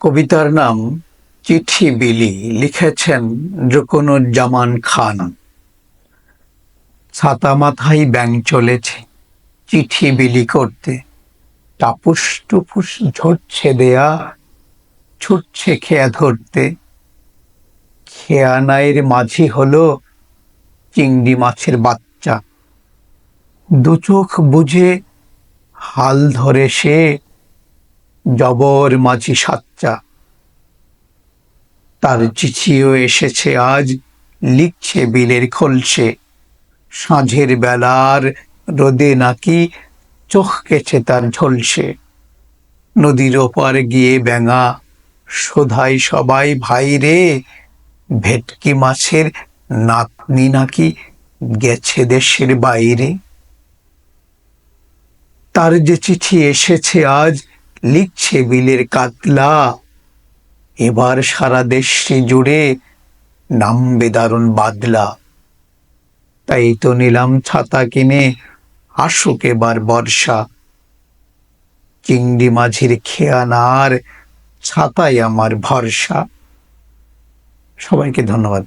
কবিতার নাম চিঠি বিলি লিখেছেন জামান খান। ছাতা মাথায় ব্যাং চলেছে, চিঠি বিলি করতে। টাপুস টুপুস ঝরছে দেয়া, ছুটছে খেয়া ধরতে। খেয়া নায়ের মাঝি হলো চিংড়ি মাছের বাচ্চা। দু চোখ বুঝে হাল ধরে সে জবর মাঝি সাচ্চা তার চিঠিও এসেছে আজ, লিখছে বিলের খলসে। সাঁঝের বেলার রোদে নাকি চোখ কেছে তার ঝলসে। নদীর ওপার গিয়ে ব্যাঙা শোধাই সবাই, ভাই রে, ভেটকি মাছের নাতনি নাকি গেছে দেশের বাইরে? তার যে চিঠি এসেছে আজ লিখছে বিলের কাতলা। এবার সারা দেশে জুড়ে নামবে দারুণ বাদলা। তাই তো নিলাম ছাতা কিনে, আসুক এবার বর্ষা। চিংড়ি মাঝির খেয়ানার ছাতাই আমার ভরসা। সবাইকে ধন্যবাদ।